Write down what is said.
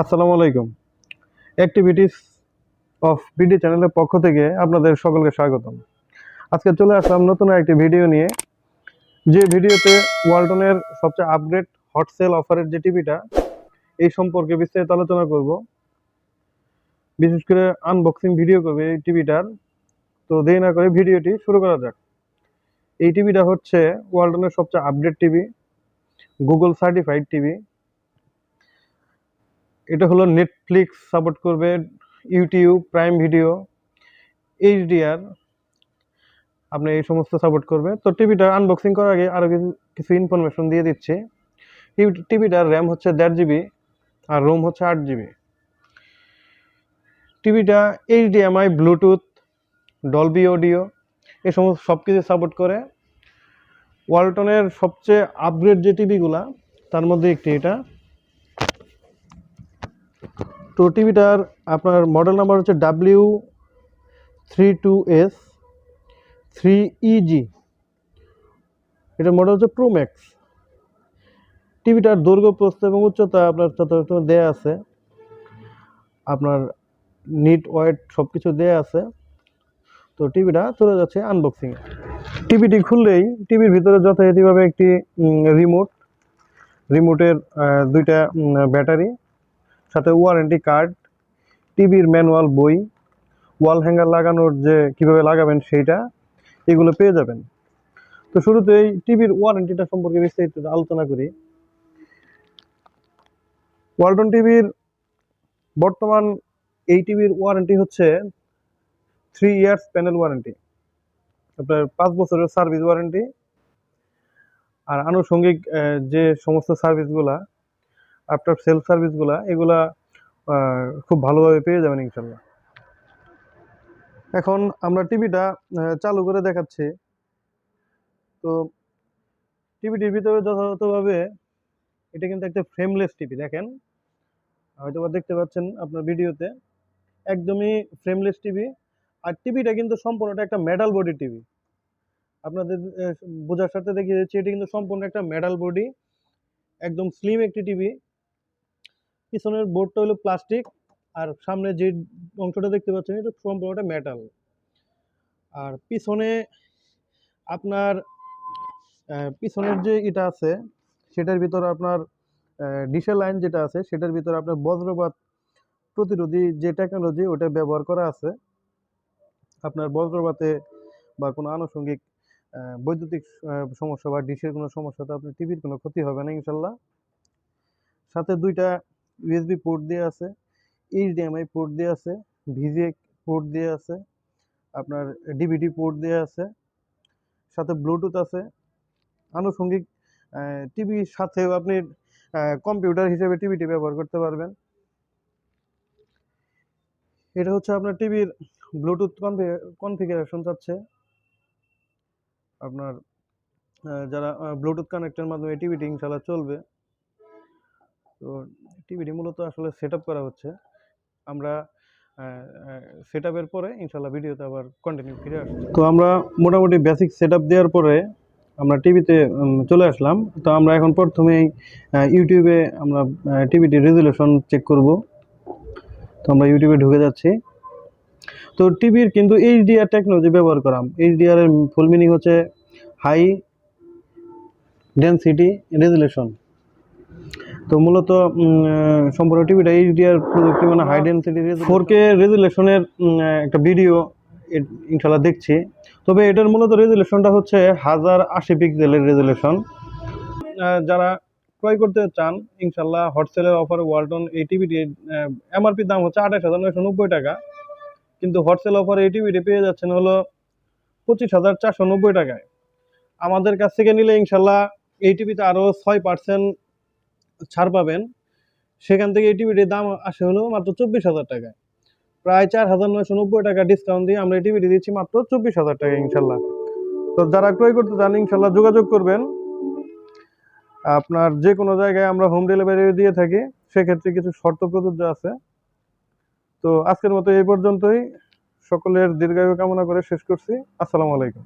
আসসালামু আলাইকুম activities of BD চ্যানেলের পক্ষ থেকে আপনাদের সকলকে স্বাগতম। আজকে চলে আসলাম নতুন একটি ভিডিও নিয়ে। যে ভিডিওতে ওয়ালটনের সবচেয়ে আপগ্রেড হট সেল অফারের যে টিভিটা এই সম্পর্কে বিস্তারিত আলোচনা করব। বিশেষ করে আনবক্সিং ভিডিও করবে এই টিভিটার তো দেরি না করে ভিডিওটি শুরু করা যাক। এই টিভিটা হচ্ছে ওয়ালটনের সবচেয়ে update TV Google certified TV এটা হলো নেটফ্লিক্স সাপোর্ট করবে ইউটিউব প্রাইম ভিডিও এইচডিআর আপনি এই সমস্ত সাপোর্ট করবে। তো টিভিটা আনবক্সিং করার আগে আরও কিছু কিছু ইনফরমেশন দিয়ে দিচ্ছি। টিভিটার র্যাম হচ্ছে দেড় জিবি আর রোম হচ্ছে আট জিবি টিভিটা এইচডিএমআই ব্লুটুথ ডলবি অডিও এই সমস্ত সব কিছু সাপোর্ট করে। ওয়ালটনের সবচেয়ে আপগ্রেড যে টিভিগুলা তার মধ্যে একটি এটা। তো টিভিটার আপনার মডেল নাম্বার হচ্ছে W three two S three EG এটার মডেল হচ্ছে প্রো ম্যাক্স টিভিটার দৈর্ঘ্য, প্রস্থ এবং উচ্চতা আপনার যথাযথ দেয়া আছে। আপনার নিট ওয়েট সব কিছু দেয়া আছে। তো টিভিটা চলে যাচ্ছে আনবক্সিং টিভিটি খুললেই টিভির ভিতরে যথাযথভাবে একটি রিমোট রিমোটের দুইটা ব্যাটারি সাথে ওয়ারেন্টি কার্ড টিভির ম্যানুয়াল বই ওয়াল হ্যাঙ্গার লাগানোর যে কীভাবে লাগাবেন সেইটা, এগুলো পেয়ে যাবেন। তো শুরুতেই টিভির ওয়ারেন্টিটা সম্পর্কে বিস্তারিত আলোচনা করি। ওয়ালটন টিভির বর্তমান এই টিভির ওয়ারেন্টি হচ্ছে থ্রি ইয়ার্স প্যানেল ওয়ারেন্টি আপনার পাঁচ বছরের সার্ভিস ওয়ারেন্টি আর আনুষঙ্গিক যে সমস্ত সার্ভিসগুলা আফটার সেল সার্ভিসগুলা এগুলা খুব ভালোভাবে পেয়ে যাবেন ইনশাল্লাহ এখন আমরা টিভিটা চালু করে দেখাচ্ছি। তো টিভিটির ভিতরে যথাযথভাবে এটা কিন্তু একটা ফ্রেমলেস টিভি, দেখেন। হয়তো দেখতে পাচ্ছেন আপনার ভিডিওতে। একদমই ফ্রেমলেস টিভি। আর টিভিটা কিন্তু সম্পূর্ণটা একটা মেডাল বডি টিভি। আপনাদের বোঝার সাথে দেখিয়ে দিচ্ছি, এটি কিন্তু সম্পূর্ণ একটা মেডাল বডি একদম স্লিম একটি টিভি। পিছনের বোর্ডটা হলো প্লাস্টিক আর সামনে যে অংশটা দেখতে পাচ্ছেন এটা সম্পূর্ণটা মেটাল। আর পিছনে আপনার পিছনের যে এটা আছে, সেটার ভিতরে আপনার ডিসেল লাইন যেটা আছে, সেটার ভিতরে আপনার বজ্রপাত প্রতিরোধী যে টেকনোলজি ওটা ব্যবহার করা আছে। আপনার বজ্রপাতে বা কোনো আনুষঙ্গিক বৈদ্যুতিক সমস্যা বা ডিশের কোনো সমস্যাতে আপনার টিভির কোনো ক্ষতি হবে না ইনশাল্লাহ। সাথে দুইটা ইউএসবি পোর্ট দিয়ে আছে এইচডিএমআই পোর্ট দিয়ে আছে ভিজিএ পোর্ট দিয়ে আছে, আপনার ডিভিডি পোর্ট দিয়ে আছে, সাথে ব্লুটুথ আছে, আনুষঙ্গিক টিভির সাথেও আপনি কম্পিউটার হিসেবে টিভিটি ব্যবহার করতে পারবেন। এটা হচ্ছে আপনার টিভির ব্লুটুথ কনফিগারেশন চাচ্ছে। আপনার যারা ব্লুটুথ কানেক্টের মাধ্যমে টিভিটি ইনশাল্লাহ চলবে। তো টিভিটি মূলত আসলে সেট করা হচ্ছে। আমরা সেট আপের পরে ইনশাল্লাহ ভিডিওতে আবার কন্টিনিউ ফিরে আসছি। তো আমরা মোটামুটি বেসিক সেট আপ দেওয়ার পরে আমরা টিভিতে চলে আসলাম। তো আমরা এখন প্রথমেই ইউটিউবে আমরা টিভিটির রেজুলেশন চেক করব। তো আমরা ইউটিউবে ঢুকে যাচ্ছি। তো টিভির কিন্তু এইচডিআর টেকনোলজি ব্যবহার করা এইচডিআর এর ফুল মিনিং হচ্ছে হাই ডেনসিটি রেজুলেশন তো মূলত সম্পূর্ণ টিভিটা এইচডিআর প্রযুক্তি মানে হাই ডেনসিটি ফোর কে রেজুলেশনের একটা ভিডিও ইনশাল্লাহ দেখছি। তবে এটার মূলত রেজুলেশনটা হচ্ছে হাজার আশি পিক্সেলের রেজুলেশন যারা ক্রয় করতে চান ইনশাল্লাহ হটসেলের অফার ওয়ালটন এই টিভিটির এমআরপি দাম হচ্ছে আঠাশ হাজার নয়শো নব্বই টাকা। কিন্তু হটসেল অফার এই টিভিটি পেয়ে যাচ্ছেন হলো পঁচিশ হাজার চারশো নব্বই টাকায়। আমাদের কাছ থেকে নিলে ইনশাল্লাহ এই টিভিতে আরও ছয় পার্সেন্ট ছাড় পাবেন, সেখান থেকে এই টিভিটির দাম আসে হলো মাত্র চব্বিশ হাজার টাকায়। প্রায় চার হাজার নয়শো নব্বই টাকা ডিসকাউন্ট দিয়ে আমরা এই টিভিটি দিচ্ছি মাত্র চব্বিশ হাজার টাকা ইনশাল্লাহ। তো যারা ক্রয় করতে চান, ইনশাল্লাহ যোগাযোগ করবেন। আপনার যে কোনো জায়গায় আমরা হোম ডেলিভারি দিয়ে থাকি, সেক্ষেত্রে কিছু শর্ত প্রযোজ্য আছে। তো আজকের মতো এই পর্যন্তই। সকলের দীর্ঘায়ু কামনা করে শেষ করছি। আসসালামু আলাইকুম।